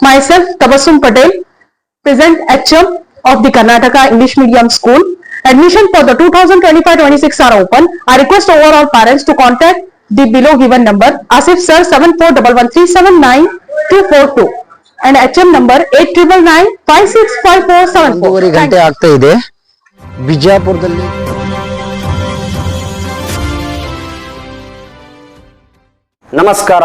Myself, Tabassum Patel, present HM of the Karnataka English Medium School. Admission for the 2025-26 are open. I request overall parents to contact the below given number. Asif sir, 7411379242 and HM number 8999565474. ಒಂದೂವರೆ ಗಂಟೆ ಆಗ್ತಾ ಇದೆ ಬಿಜಾಪುರದಲ್ಲಿ ನಮಸ್ಕಾರ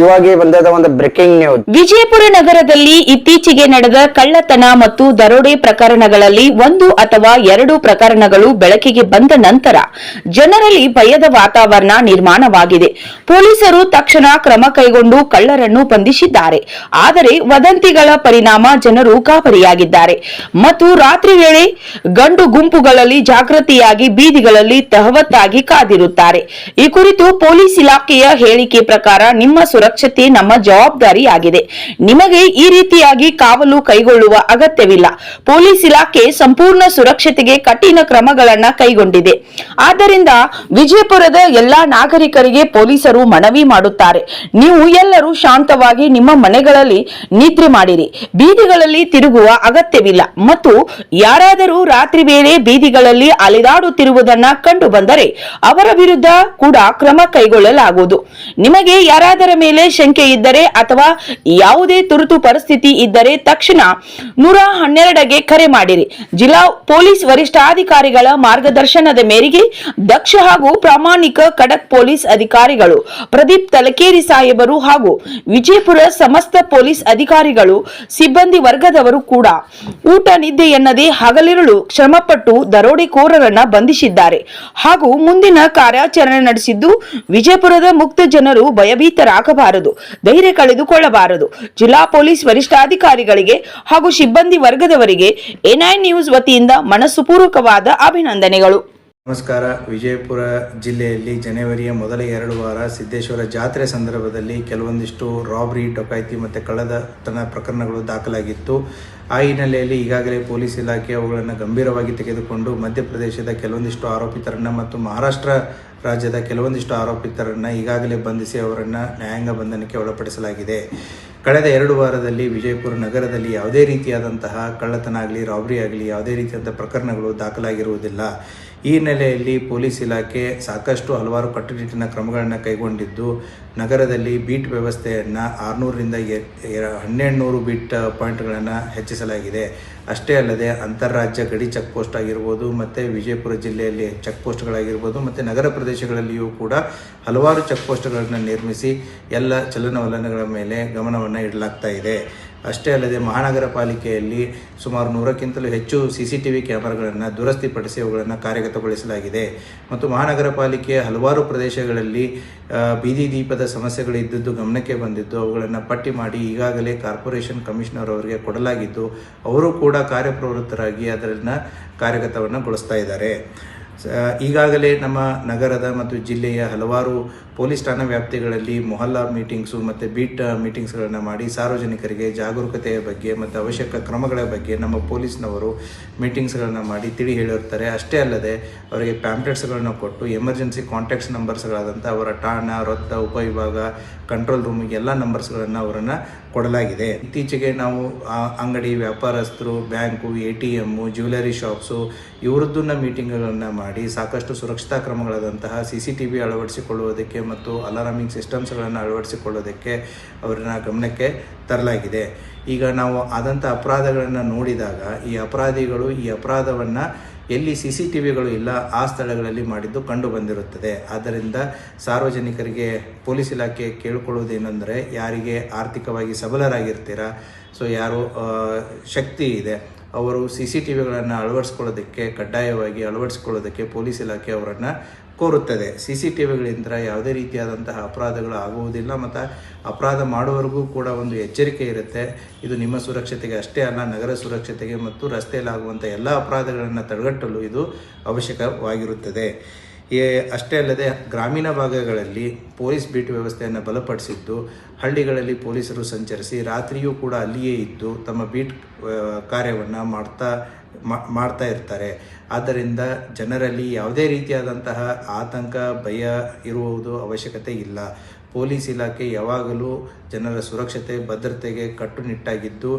ಇವಾಗೆ ಬಂದದ ಒಂದು breaking news Vijayapura ನಗರದಲ್ಲಿ ಇತ್ತೀಚೆಗೆ ನಡೆದ ಕಳ್ಳತನ ಮತ್ತು ದರೋಡೆ ಪ್ರಕರಣಗಳಲ್ಲಿ ಒಂದು ಅಥವಾ ಎರಡು ಪ್ರಕರಣಗಳು ಬೆಳಕಿಗೆ ಬಂದ ನಂತರ ಜನರಲ್ಲಿ ಭಯದ ವಾತಾವರಣ ನಿರ್ಮಾಣವಾಗಿದೆ. ಪೊಲೀಸರು ತಕ್ಷಣ ಕ್ರಮ ಕೈಗೊಂಡು ಕಳ್ಳರನ್ನು ಬಂಧಿಸಿದ್ದಾರೆ. ಆದರೆ ವದಂತಿಗಳ ಪರಿಣಾಮ ಜನರು ಗಾಬರಿಯಾಗಿದ್ದಾರೆ ಮತ್ತು ರಾತ್ರಿ ವೇಳೆ ಗಂಡು ಗುಂಪುಗಳಲ್ಲಿ ಜಾಗೃತಿಯಾಗಿ ಬೀದಿಗಳಲ್ಲಿ ತಹವತ್ತಾಗಿ ಕಾದಿರುತ್ತಾರೆ. ಈ ಕುರಿತು ಪೊಲೀಸ್ ಇಲಾಖೆಯ ಹೇಳಿಕೆ ಪ್ರಕಾರ ನಿಮ್ಮ ಸುರಕ್ಷತೆ ನಮ್ಮ ಜವಾಬ್ದಾರಿಯಾಗಿದೆ. ನಿಮಗೆ ಈ ರೀತಿಯಾಗಿ ಕಾವಲು ಕೈಗೊಳ್ಳುವ ಅಗತ್ಯವಿಲ್ಲ. ಪೊಲೀಸ್ ಇಲಾಖೆ ಸಂಪೂರ್ಣ ಸುರಕ್ಷತೆಗೆ ಕಠಿಣ ಕ್ರಮಗಳನ್ನ ಕೈಗೊಂಡಿದೆ. ಆದ್ದರಿಂದ ವಿಜಯಪುರದ ಎಲ್ಲಾ ನಾಗರಿಕರಿಗೆ ಪೊಲೀಸರು ಮನವಿ ಮಾಡುತ್ತಾರೆ. ನೀವು ಎಲ್ಲರೂ ಶಾಂತವಾಗಿ ನಿಮ್ಮ ಮನೆಗಳಲ್ಲಿ ನಿದ್ರೆ ಮಾಡಿರಿ. ಬೀದಿಗಳಲ್ಲಿ ತಿರುಗುವ ಅಗತ್ಯವಿಲ್ಲ. ಮತ್ತು ಯಾರಾದರೂ ರಾತ್ರಿ ವೇಳೆ ಬೀದಿಗಳಲ್ಲಿ ಅಲೆದಾಡುತ್ತಿರುವುದನ್ನ ಕಂಡು ಬಂದರೆ ಅವರ ವಿರುದ್ಧ ಕೂಡ ಕ್ರಮ ಕೈಗೊಳ್ಳಲಾಗುವುದು. ನಿಮಗೆ ಯಾರಾದರ ಮೇಲೆ ಶಂಕೆ ಇದ್ದರೆ ಅಥವಾ ಯಾವುದೇ ತುರ್ತು ಪರಿಸ್ಥಿತಿ ಇದ್ದರೆ ತಕ್ಷಣ ನೂರ ಹನ್ನೆರಡಗೆ ಕರೆ ಮಾಡಿರಿ. ಜಿಲ್ಲಾ ಪೊಲೀಸ್ ವರಿಷ್ಠಾಧಿಕಾರಿಗಳ ಮಾರ್ಗದರ್ಶನದ ಮೇರೆಗೆ ದಕ್ಷ ಹಾಗೂ ಪ್ರಾಮಾಣಿಕ ಖಡಕ್ ಪೊಲೀಸ್ ಅಧಿಕಾರಿಗಳು ಪ್ರದೀಪ್ ತಲಕೇರಿ ಸಾಹೇಬರು ಹಾಗೂ ವಿಜಯಪುರ ಸಮಸ್ತ ಪೊಲೀಸ್ ಅಧಿಕಾರಿಗಳು, ಸಿಬ್ಬಂದಿ ವರ್ಗದವರು ಕೂಡ ಊಟ ನಿದ್ದೆ ಎನ್ನದೇ ಹಗಲಿರುಳು ಶ್ರಮಪಟ್ಟು ದರೋಡೆಕೋರರನ್ನ ಬಂಧಿಸಿದ್ದಾರೆ. ಹಾಗೂ ಮುಂದಿನ ಕಾರ್ಯಾಚರಣೆ ನಡೆಸಿದ್ದು ವಿಜಯಪುರದ ಮುಕ್ತ ಜನರು ಭಯಭೀತರಾಗಬಾರದು. ಧೈರ್ಯ ಕಳೆದುಕೊಳ್ಳಬಾರದು. ಜಿಲ್ಲಾ ಪೊಲೀಸ್ ವರಿಷ್ಠಾಧಿಕಾರಿಗಳಿಗೆ ಹಾಗೂ ಸಿಬ್ಬಂದಿ ವರ್ಗದವರಿಗೆ ಎನ್ಐ ನ್ಯೂಸ್ ವತಿಯಿಂದ ಮನಸ್ಸುಪೂರ್ವಕವಾದ ಅಭಿನಂದನೆಗಳು. ನಮಸ್ಕಾರ. ವಿಜಯಪುರ ಜಿಲ್ಲೆಯಲ್ಲಿ ಜನವರಿಯ ಮೊದಲ ಎರಡು ವಾರ ಸಿದ್ದೇಶ್ವರ ಜಾತ್ರೆ ಸಂದರ್ಭದಲ್ಲಿ ಕೆಲವೊಂದಿಷ್ಟು ರಾಬ್ರಿ, ಡೊಕಾಯಿತಿ ಮತ್ತು ಕಳ್ಳತನ ಪ್ರಕರಣಗಳು ದಾಖಲಾಗಿತ್ತು. ಆ ಹಿನ್ನೆಲೆಯಲ್ಲಿ ಈಗಾಗಲೇ ಪೊಲೀಸ್ ಇಲಾಖೆ ಅವುಗಳನ್ನು ಗಂಭೀರವಾಗಿ ತೆಗೆದುಕೊಂಡು ಮಧ್ಯಪ್ರದೇಶದ ಕೆಲವೊಂದಿಷ್ಟು ಆರೋಪಿತರನ್ನು ಮತ್ತು ಮಹಾರಾಷ್ಟ್ರ ರಾಜ್ಯದ ಕೆಲವೊಂದಿಷ್ಟು ಆರೋಪಿತರನ್ನು ಈಗಾಗಲೇ ಬಂಧಿಸಿ ಅವರನ್ನು ನ್ಯಾಯಾಂಗ ಬಂಧನಕ್ಕೆ ಒಳಪಡಿಸಲಾಗಿದೆ. ಕಳೆದ ಎರಡು ವಾರದಲ್ಲಿ ವಿಜಯಪುರ ನಗರದಲ್ಲಿ ಯಾವುದೇ ರೀತಿಯಾದಂತಹ ಕಳ್ಳತನ ಆಗಲಿ, ರಾಬ್ರಿ ಆಗಲಿ ಯಾವುದೇ ರೀತಿಯಾದ ಪ್ರಕರಣಗಳು ದಾಖಲಾಗಿರುವುದಿಲ್ಲ. ಈ ನೆಲೆಯಲ್ಲಿ ಪೊಲೀಸ್ ಇಲಾಖೆ ಸಾಕಷ್ಟು ಹಲವಾರು ಕಟ್ಟುನಿಟ್ಟಿನ ಕ್ರಮಗಳನ್ನು ಕೈಗೊಂಡಿದ್ದು, ನಗರದಲ್ಲಿ ಬೀಟ್ ವ್ಯವಸ್ಥೆಯನ್ನು ಆರುನೂರರಿಂದ ಹನ್ನೆರಡು ನೂರು ಬೀಟ್ ಪಾಯಿಂಟ್ಗಳನ್ನು ಹೆಚ್ಚಿಸಲಾಗಿದೆ. ಅಷ್ಟೇ ಅಲ್ಲದೆ ಅಂತಾರಾಜ್ಯ ಗಡಿ ಚೆಕ್ ಪೋಸ್ಟ್ ಆಗಿರ್ಬೋದು, ಮತ್ತು ವಿಜಯಪುರ ಜಿಲ್ಲೆಯಲ್ಲಿ ಚೆಕ್ ಪೋಸ್ಟ್ಗಳಾಗಿರ್ಬೋದು, ಮತ್ತು ನಗರ ಪ್ರದೇಶಗಳಲ್ಲಿಯೂ ಕೂಡ ಹಲವಾರು ಚೆಕ್ ಪೋಸ್ಟ್ಗಳನ್ನು ನಿರ್ಮಿಸಿ ಎಲ್ಲ ಚಲನವಲನಗಳ ಮೇಲೆ ಗಮನವನ್ನು ಇಡಲಾಗ್ತಾ ಇದೆ. ಅಷ್ಟೇ ಅಲ್ಲದೆ ಮಹಾನಗರ ಪಾಲಿಕೆಯಲ್ಲಿ ಸುಮಾರು ನೂರಕ್ಕಿಂತಲೂ ಹೆಚ್ಚು ಸಿ ಸಿ ಟಿ ವಿ ಕ್ಯಾಮರಾಗಳನ್ನು ದುರಸ್ತಿಪಡಿಸಿ ಅವುಗಳನ್ನು ಕಾರ್ಯಗತಗೊಳಿಸಲಾಗಿದೆ. ಮತ್ತು ಮಹಾನಗರ ಪಾಲಿಕೆಯ ಹಲವಾರು ಪ್ರದೇಶಗಳಲ್ಲಿ ಬೀದಿ ದೀಪದ ಸಮಸ್ಯೆಗಳು ಇದ್ದದ್ದು ಗಮನಕ್ಕೆ ಬಂದಿದ್ದು, ಅವುಗಳನ್ನು ಪಟ್ಟಿ ಮಾಡಿ ಈಗಾಗಲೇ ಕಾರ್ಪೊರೇಷನ್ ಕಮಿಷನರ್ ಅವರಿಗೆ ಕೊಡಲಾಗಿದ್ದು, ಅವರು ಕೂಡ ಕಾರ್ಯಪ್ರವೃತ್ತರಾಗಿ ಅದರನ್ನು ಕಾರ್ಯಗತವನ್ನು ಗೊಳಿಸ್ತಾ ಇದ್ದಾರೆ. ಈಗಾಗಲೇ ನಮ್ಮ ನಗರದ ಮತ್ತು ಜಿಲ್ಲೆಯ ಹಲವಾರು ಪೊಲೀಸ್ ಠಾಣಾ ವ್ಯಾಪ್ತಿಗಳಲ್ಲಿ ಮೊಹಲ್ಲಾ ಮೀಟಿಂಗ್ಸು ಮತ್ತು ಬೀಟ್ ಮೀಟಿಂಗ್ಸ್ಗಳನ್ನು ಮಾಡಿ ಸಾರ್ವಜನಿಕರಿಗೆ ಜಾಗರೂಕತೆಯ ಬಗ್ಗೆ ಮತ್ತು ಅವಶ್ಯಕ ಕ್ರಮಗಳ ಬಗ್ಗೆ ನಮ್ಮ ಪೊಲೀಸ್ನವರು ಮೀಟಿಂಗ್ಸ್ಗಳನ್ನು ಮಾಡಿ ತಿಳಿ ಹೇಳಿರ್ತಾರೆ. ಅಷ್ಟೇ ಅಲ್ಲದೆ ಅವರಿಗೆ ಪ್ಯಾಂಪ್ಲೆಟ್ಸ್ಗಳನ್ನು ಕೊಟ್ಟು ಎಮರ್ಜೆನ್ಸಿ ಕಾಂಟ್ಯಾಕ್ಟ್ಸ್ ನಂಬರ್ಸ್ಗಳಾದಂಥ ಅವರ ಠಾಣಾ ವೃತ್ತ ಉಪವಿಭಾಗ, ಕಂಟ್ರೋಲ್ ರೂಮಿಗೆ ಎಲ್ಲ ನಂಬರ್ಸ್ಗಳನ್ನು ಅವರನ್ನು ಕೊಡಲಾಗಿದೆ. ಇತ್ತೀಚೆಗೆ ನಾವು ಅಂಗಡಿ ವ್ಯಾಪಾರಸ್ಥರು, bank, A T M, jewellery shops ಇವರದ್ದನ್ನ ಮೀಟಿಂಗ್ಗಳನ್ನು ಮಾಡಿ ಸಾಕಷ್ಟು ಸುರಕ್ಷತಾ ಕ್ರಮಗಳಾದಂತಹ ಸಿ ಸಿ ಟಿ ವಿ ಅಳವಡಿಸಿಕೊಳ್ಳುವುದಕ್ಕೆ ಮತ್ತು ಅಲಾರಾಮಿಂಗ್ ಸಿಸ್ಟಮ್ಸ್ಗಳನ್ನು ಅಳವಡಿಸಿಕೊಳ್ಳೋದಕ್ಕೆ ಅವರನ್ನ ಗಮನಕ್ಕೆ ತರಲಾಗಿದೆ. ಈಗ ನಾವು ಆದಂಥ ಅಪರಾಧಗಳನ್ನು ನೋಡಿದಾಗ ಈ ಅಪರಾಧಿಗಳು ಈ ಅಪರಾಧವನ್ನು ಎಲ್ಲಿ ಸಿ ಸಿ ಟಿ ವಿಗಳು ಇಲ್ಲ, ಆ ಸ್ಥಳಗಳಲ್ಲಿ ಮಾಡಿದ್ದು ಕಂಡು ಬಂದಿರುತ್ತದೆ ಆದ್ದರಿಂದ ಸಾರ್ವಜನಿಕರಿಗೆ ಪೊಲೀಸ್ ಇಲಾಖೆ ಕೇಳಿಕೊಳ್ಳುವುದೇನೆಂದರೆ ಯಾರಿಗೆ ಆರ್ಥಿಕವಾಗಿ ಸಬಲರಾಗಿರ್ತೀರಾ, ಸೊ ಯಾರು ಶಕ್ತಿ ಇದೆ. ಅವರು ಸಿ ಸಿ ಟಿ ವಿಗಳನ್ನು ಅಳವಡಿಸ್ಕೊಳ್ಳೋದಕ್ಕೆ ಕಡ್ಡಾಯವಾಗಿ ಅಳವಡಿಸ್ಕೊಳ್ಳೋದಕ್ಕೆ ಪೊಲೀಸ್ ಇಲಾಖೆ ಅವರನ್ನು ಕೋರುತ್ತದೆ. ಸಿ ಸಿ ಟಿ ವಿಗಳಿಂದ ಯಾವುದೇ ರೀತಿಯಾದಂತಹ ಅಪರಾಧಗಳು ಆಗುವುದಿಲ್ಲ. ಮತ್ತು ಅಪರಾಧ ಮಾಡುವವರೆಗೂ ಕೂಡ ಒಂದು ಎಚ್ಚರಿಕೆ ಇರುತ್ತೆ. ಇದು ನಿಮ್ಮ ಸುರಕ್ಷತೆಗೆ ಅಷ್ಟೇ ಅಲ್ಲ, ನಗರ ಸುರಕ್ಷತೆಗೆ ಮತ್ತು ರಸ್ತೆಯಲ್ಲಾಗುವಂಥ ಎಲ್ಲ ಅಪರಾಧಗಳನ್ನು ತಡೆಗಟ್ಟಲು ಇದು ಅವಶ್ಯಕವಾಗಿರುತ್ತದೆ. ಅಷ್ಟೇ ಅಲ್ಲದೆ ಗ್ರಾಮೀಣ ಭಾಗಗಳಲ್ಲಿ ಪೊಲೀಸ್ ಬೀಟ್ ವ್ಯವಸ್ಥೆಯನ್ನು ಬಲಪಡಿಸಿದ್ದು, ಹಳ್ಳಿಗಳಲ್ಲಿ ಪೊಲೀಸರು ಸಂಚರಿಸಿ ರಾತ್ರಿಯೂ ಕೂಡ ಅಲ್ಲಿಯೇ ಇದ್ದು ತಮ್ಮ ಬೀಟ್ ಕಾರ್ಯವನ್ನು ಮಾಡ್ತಾ ಮಾಡ್ತಾ ಇರ್ತಾರೆ. ಆದ್ದರಿಂದ ಜನರಲ್ಲಿ ಯಾವುದೇ ರೀತಿಯಾದಂತಹ ಆತಂಕ, ಭಯ ಇರುವುದು ಅವಶ್ಯಕತೆ ಇಲ್ಲ. ಪೊಲೀಸ್ ಇಲಾಖೆ ಯಾವಾಗಲೂ ಜನರ ಸುರಕ್ಷತೆ ಭದ್ರತೆಗೆ ಕಟ್ಟುನಿಟ್ಟಾಗಿದ್ದು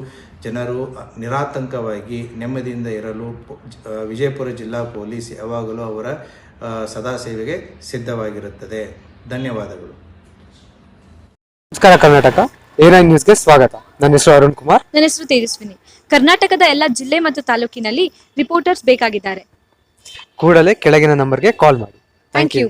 ಜನರು ನಿರಾತಂಕವಾಗಿ ನೆಮ್ಮದಿಯಿಂದ ಇರಲು ವಿಜಯಪುರ ಜಿಲ್ಲಾ ಪೊಲೀಸ್ ಯಾವಾಗಲೂ ಅವರ ಸದಾ ಸೇವೆಗೆ ಸಿದ್ಧವಾಗಿರುತ್ತದೆ. ಧನ್ಯವಾದಗಳು. ನಮಸ್ಕಾರ ಕರ್ನಾಟಕ. ನೈನ್ ನ್ಯೂಸ್ಗೆ ಸ್ವಾಗತ. ನನ್ನ ಹೆಸರು ಅರುಣ್ ಕುಮಾರ್. ನನ್ನ ಹೆಸರು ತೇಜಸ್ವಿನಿ. ಕರ್ನಾಟಕದ ಎಲ್ಲ ಜಿಲ್ಲೆ ಮತ್ತು ತಾಲೂಕಿನಲ್ಲಿ ರಿಪೋರ್ಟರ್ಸ್ ಬೇಕಾಗಿದ್ದಾರೆ. ಕೂಡಲೇ ಕೆಳಗಿನ ನಂಬರ್ಗೆ ಕಾಲ್ ಮಾಡಿ. Thank you